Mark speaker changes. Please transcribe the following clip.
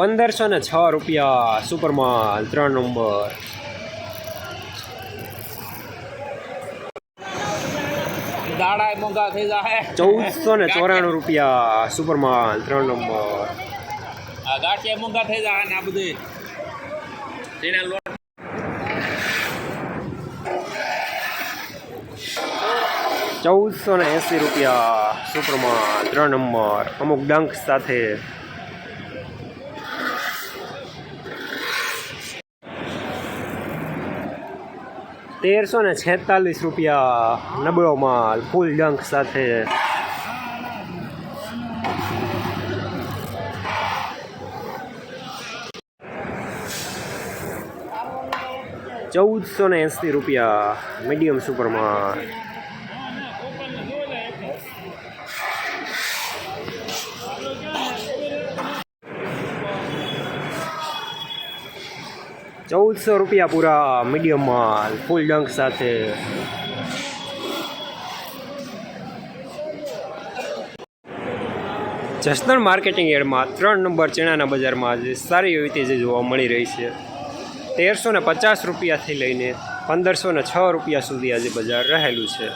Speaker 1: પંદરસો ને છ રૂપિયા સુપરમાલ ત્રણ નંબર
Speaker 2: દાડા મોંઘા થઈ જાય
Speaker 1: ચૌદસો ને ચોરાણું રૂપિયા સુપરમાલ ત્રણ નંબર
Speaker 2: ગાંઠિયા મોંઘા થઈ જાય ને આ બધું તેના લોટ.
Speaker 1: ચૌદસો ને એંસી રૂપિયા સુપરમાલ ત્રણ નંબર અમુક ડંખ સાથે તેરસો ને છેતાલીસ રૂપિયા નબળો માલ, ફૂલ ડંખ સાથે. ચૌદસો ને એંસી રૂપિયા મીડિયમ સુપરમાલ ચૌદસો રૂપિયા પૂરા મીડિયમ માલ ફૂલ ડંક સાથે. જસદણ માર્કેટિંગ એડમાં ત્રણ નંબર ચણાના બજારમાં આજે સારી એવી તેજી જોવા મળી રહી છે. તેરસો ને પચાસ રૂપિયાથી લઈને પંદરસો ને છ રૂપિયા સુધી આજે બજાર રહેલું છે.